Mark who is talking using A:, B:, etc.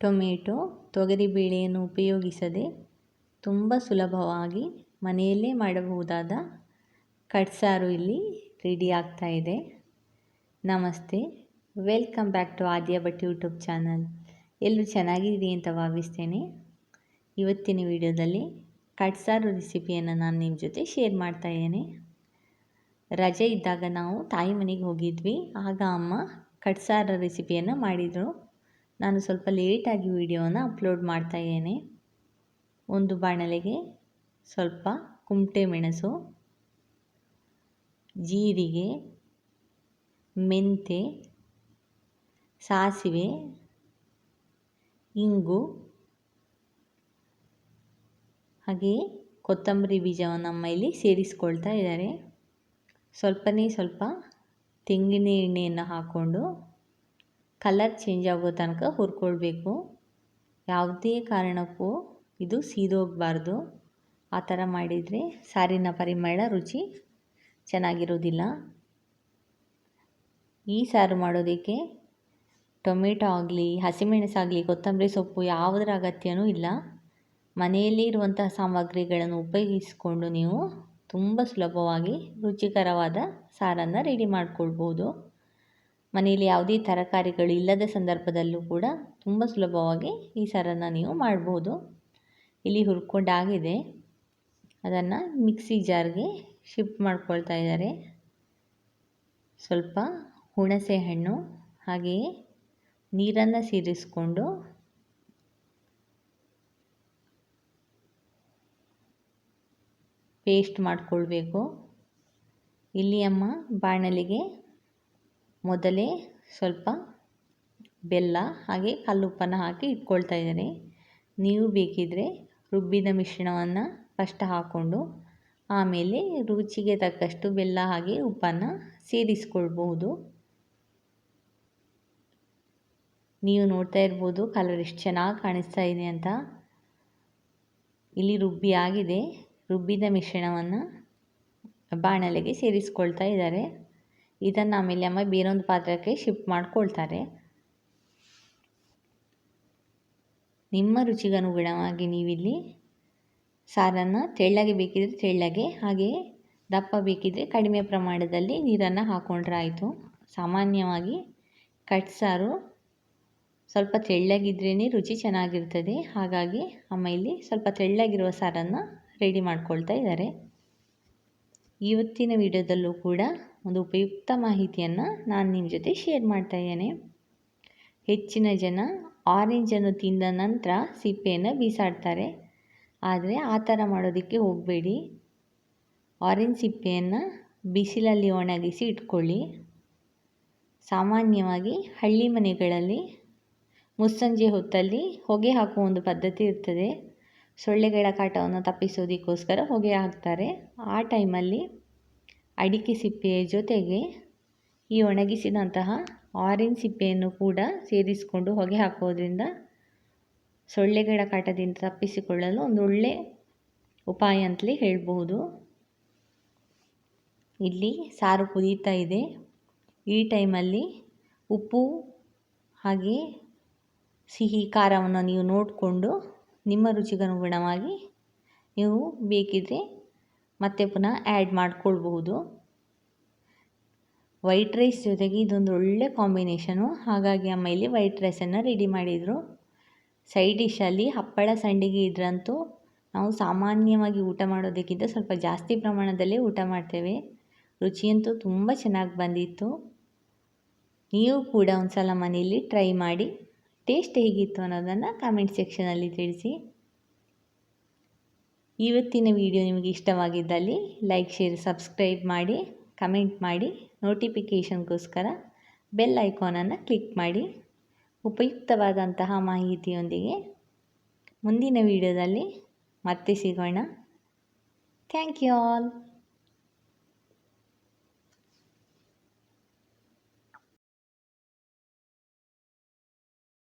A: Tomato ತೊಗರಿಬೇಳೆಯನ್ನು ಉಪಯೋಗಿಸದೆ ತುಂಬ ಸುಲಭವಾಗಿ ಮನೆಯಲ್ಲೇ ಮಾಡಬಹುದಾದ ಕಟ್ಸಾರು ಇಲ್ಲಿ ರೆಡಿ ಆಗ್ತಾ ಇದೆ. ನಮಸ್ತೆ. Welcome back to Aadya Bhat YouTube channel. ಎಲ್ಲರೂ ಚೆನ್ನಾಗಿದ್ದೀರಿ ಅಂತ ಭಾವಿಸ್ತೇನೆ. ಇವತ್ತಿನ ವಿಡಿಯೋದಲ್ಲಿ ಕಟ್ಸಾರು ರೆಸಿಪಿಯನ್ನು ನಾನು ನಿಮ್ಮ ಜೊತೆ ಶೇರ್ ಮಾಡ್ತಾ ಇದ್ದೇನೆ. ರಜೆ ಇದ್ದಾಗ ನಾವು ತಾಯಿ ಮನೆಗೆ ಹೋಗಿದ್ವಿ. ಆಗ ಅಮ್ಮ ಕಟ್ಸಾರ ರೆಸಿಪಿಯನ್ನು ಮಾಡಿದರು. ನಾನು ಸ್ವಲ್ಪ ಲೇಟಾಗಿ ವಿಡಿಯೋನ ಅಪ್ಲೋಡ್ ಮಾಡ್ತಾ ಇದ್ದೇನೆ. ಒಂದು ಬಾಣಲೆಗೆ ಸ್ವಲ್ಪ ಕುಮಟೆ ಮೆಣಸು, ಜೀರಿಗೆ, ಮೆಂತೆ, ಸಾಸಿವೆ, ಇಂಗು ಹಾಗೆಯೇ ಕೊತ್ತಂಬರಿ ಬೀಜವನ್ನು ನಮ್ಮ ಇಲ್ಲಿ ಸೇರಿಸ್ಕೊಳ್ತಾ ಇದ್ದಾರೆ. ಸ್ವಲ್ಪನೇ ಸ್ವಲ್ಪ ತೆಂಗಿನ ಎಣ್ಣೆಯನ್ನು ಹಾಕ್ಕೊಂಡು ಕಲರ್ ಚೇಂಜ್ ಆಗೋ ತನಕ ಹುರ್ಕೊಳ್ಬೇಕು. ಯಾವುದೇ ಕಾರಣಕ್ಕೂ ಇದು ಸೀದೋಗಬಾರ್ದು. ಆ ಥರ ಮಾಡಿದರೆ ಸಾರಿನ ಪರಿಮಳ ರುಚಿ ಚೆನ್ನಾಗಿರೋದಿಲ್ಲ. ಈ ಸಾರು ಮಾಡೋದಕ್ಕೆ ಟೊಮೆಟೊ ಆಗಲಿ ಹಸಿಮೆಣಸಾಗಲಿ ಕೊತ್ತಂಬರಿ ಸೊಪ್ಪು ಯಾವುದರ ಅಗತ್ಯನೂ ಇಲ್ಲ. ಮನೆಯಲ್ಲಿ ಇರುವಂತಹ ಸಾಮಗ್ರಿಗಳನ್ನು ಉಪಯೋಗಿಸಿಕೊಂಡು ನೀವು ತುಂಬ ಸುಲಭವಾಗಿ ರುಚಿಕರವಾದ ಸಾರನ್ನು ರೆಡಿ ಮಾಡ್ಕೊಳ್ಬೋದು. ಮನೆಯಲ್ಲಿ ಯಾವುದೇ ತರಕಾರಿಗಳು ಇಲ್ಲದ ಸಂದರ್ಭದಲ್ಲೂ ಕೂಡ ತುಂಬ ಸುಲಭವಾಗಿ ಈ ಸಾರನ್ನು ನೀವು ಮಾಡ್ಬೋದು. ಇಲ್ಲಿ ಹುರ್ಕೊಂಡಾಗಿದೆ ಅದನ್ನು ಮಿಕ್ಸಿ ಜಾರ್ಗೆ ಶಿಫ್ಟ್ ಮಾಡ್ಕೊಳ್ತಾ ಇದ್ದಾರೆ. ಸ್ವಲ್ಪ ಹುಣಸೆ ಹಣ್ಣು, ಹಾಗೆಯೇ ನೀರನ್ನು ಸೇರಿಸಿಕೊಂಡು ಪೇಸ್ಟ್ ಮಾಡಿಕೊಳ್ಬೇಕು. ಇಲ್ಲಿ ಅಮ್ಮ ಬಾಣಲಿಗೆ ಮೊದಲೇ ಸ್ವಲ್ಪ ಬೆಲ್ಲ ಹಾಗೆ ಕಲ್ಲುಪ್ಪನ್ನು ಹಾಕಿ ಇಟ್ಕೊಳ್ತಾ ಇದ್ದಾರೆ ನೀವು ಬೇಕಿದ್ದರೆ ರುಬ್ಬಿದ ಮಿಶ್ರಣವನ್ನು ಫಸ್ಟ್ ಹಾಕ್ಕೊಂಡು ಆಮೇಲೆ ರುಚಿಗೆ ತಕ್ಕಷ್ಟು ಬೆಲ್ಲ ಹಾಗೆ ಉಪ್ಪನ್ನು ಸೇರಿಸ್ಕೊಳ್ಬಹುದು. ನೀವು ನೋಡ್ತಾ ಇರ್ಬೋದು ಕಲರ್ ಎಷ್ಟು ಚೆನ್ನಾಗಿ ಕಾಣಿಸ್ತಾ ಇದೆ ಅಂತ. ಇಲ್ಲಿ ರುಬ್ಬಿ ಆಗಿದೆ. ರುಬ್ಬಿದ ಮಿಶ್ರಣವನ್ನು ಬಾಣಲೆಗೆ ಸೇರಿಸ್ಕೊಳ್ತಾ ಇದ್ದಾರೆ. ಇದನ್ನು ಆಮೇಲೆ ಅಮ್ಮ ಬೇರೊಂದು ಪಾತ್ರಕ್ಕೆ ಶಿಫ್ಟ್ ಮಾಡಿಕೊಳ್ತಾರೆ. ನಿಮ್ಮ ರುಚಿಗನುಗುಣವಾಗಿ ನೀವಿಲ್ಲಿ ಸಾರನ್ನು ತೆಳ್ಳಗೆ ಬೇಕಿದ್ರೆ ತೆಳ್ಳಗೆ ಹಾಗೆಯೇ ದಪ್ಪ ಬೇಕಿದ್ರೆ ಕಡಿಮೆ ಪ್ರಮಾಣದಲ್ಲಿ ನೀರನ್ನು ಹಾಕ್ಕೊಂಡ್ರೆ ಆಯಿತು ಸಾಮಾನ್ಯವಾಗಿ ಕಟ್ ಸಾರು ಸ್ವಲ್ಪ ತೆಳ್ಳಗಿದ್ರೇ ರುಚಿ ಚೆನ್ನಾಗಿರ್ತದೆ. ಹಾಗಾಗಿ ಅಮ್ಮ ಇಲ್ಲಿ ಸ್ವಲ್ಪ ತೆಳ್ಳಗಿರುವ ಸಾರನ್ನು ರೆಡಿ ಮಾಡ್ಕೊಳ್ತಾ ಇದ್ದಾರೆ. ಇವತ್ತಿನ ವಿಡಿಯೋದಲ್ಲೂ ಕೂಡ ಒಂದು ಉಪಯುಕ್ತ ಮಾಹಿತಿಯನ್ನು ನಾನು ನಿಮ್ಮ ಜೊತೆ ಶೇರ್ ಮಾಡ್ತಾ ಇದ್ದೇನೆ. ಹೆಚ್ಚಿನ ಜನ ಆರೆಂಜನ್ನು ತಿಂದ ನಂತರ ಸಿಪ್ಪೆಯನ್ನು ಬೀಸಾಡ್ತಾರೆ. ಆದರೆ ಆ ಥರ ಮಾಡೋದಕ್ಕೆ ಹೋಗಬೇಡಿ. ಆರೆಂಜ್ ಸಿಪ್ಪೆಯನ್ನು ಬಿಸಿಲಲ್ಲಿ ಒಣಗಿಸಿ ಇಟ್ಕೊಳ್ಳಿ. ಸಾಮಾನ್ಯವಾಗಿ ಹಳ್ಳಿ ಮನೆಗಳಲ್ಲಿ ಮುಸ್ಸಂಜೆ ಹೊತ್ತಲ್ಲಿ ಹೊಗೆ ಹಾಕುವ ಒಂದು ಪದ್ಧತಿ ಇರ್ತದೆ. ಸೊಳ್ಳೆಗಳ ಕಾಟವನ್ನು ತಪ್ಪಿಸೋದಕ್ಕೋಸ್ಕರ ಹೊಗೆ ಹಾಕ್ತಾರೆ. ಆ ಟೈಮಲ್ಲಿ ಅಡಿಕೆ ಸಿಪ್ಪೆಯ ಜೊತೆಗೆ ಈ ಒಣಗಿಸಿದಂತಹ ಆರೆಂಜ್ ಸಿಪ್ಪೆಯನ್ನು ಕೂಡ ಸೇರಿಸಿಕೊಂಡು ಹೊಗೆ ಹಾಕೋದ್ರಿಂದ ಸೊಳ್ಳೆಗಳ ಕಾಟದಿಂದ ತಪ್ಪಿಸಿಕೊಳ್ಳಲು ಒಂದು ಒಳ್ಳೆ ಉಪಾಯ ಅಂತಲೇ ಹೇಳಬಹುದು. ಇಲ್ಲಿ ಸಾರು ಕುದೀತಾ ಇದೆ. ಈ ಟೈಮಲ್ಲಿ ಉಪ್ಪು ಹಾಗೆ ಸಿಹಿ ಖಾರವನ್ನು ನೀವು ನೋಡಿಕೊಂಡು ನಿಮ್ಮ ರುಚಿಗನುಗುಣವಾಗಿ ನೀವು ಬೇಕಿದ್ದರೆ ಮತ್ತೆ ಪುನಃ ಆ್ಯಡ್ ಮಾಡ್ಕೊಳ್ಬಹುದು. ವೈಟ್ ರೈಸ್ ಜೊತೆಗೆ ಇದೊಂದು ಒಳ್ಳೆ ಕಾಂಬಿನೇಷನು ಹಾಗಾಗಿ ಅಮ್ಮ ಇಲ್ಲಿ ವೈಟ್ ರೈಸನ್ನು ರೆಡಿ ಮಾಡಿದರು. ಸೈಡ್ ಡಿಶಲ್ಲಿ ಹಪ್ಪಳ ಸಂಡಿಗೆ ಇದ್ರಂತೂ ನಾವು ಸಾಮಾನ್ಯವಾಗಿ ಊಟ ಮಾಡೋದಕ್ಕಿಂತ ಸ್ವಲ್ಪ ಜಾಸ್ತಿ ಪ್ರಮಾಣದಲ್ಲೇ ಊಟ ಮಾಡ್ತೇವೆ. ರುಚಿಯಂತೂ ತುಂಬ ಚೆನ್ನಾಗಿ ಬಂದಿತ್ತು. ನೀವು ಕೂಡ ಒಂದು ಸಲ ಮನೆಯಲ್ಲಿ ಟ್ರೈ ಮಾಡಿ ಟೇಸ್ಟ್ ಹೇಗಿತ್ತು ಅನ್ನೋದನ್ನು ಕಮೆಂಟ್ ಸೆಕ್ಷನಲ್ಲಿ ತಿಳಿಸಿ. ಇವತ್ತಿನ ವಿಡಿಯೋ ನಿಮಗೆ ಇಷ್ಟವಾಗಿದ್ದಲ್ಲಿ ಲೈಕ್, ಶೇರ್, ಸಬ್ಸ್ಕ್ರೈಬ್ ಮಾಡಿ, ಕಮೆಂಟ್ ಮಾಡಿ, ನೋಟಿಫಿಕೇಷನ್ಗೋಸ್ಕರ ಬೆಲ್ ಐಕಾನನ್ನು ಕ್ಲಿಕ್ ಮಾಡಿ. ಉಪಯುಕ್ತವಾದಂತಹ ಮಾಹಿತಿಯೊಂದಿಗೆ ಮುಂದಿನ ವಿಡಿಯೋದಲ್ಲಿ ಮತ್ತೆ ಸಿಗೋಣ. Thank you all.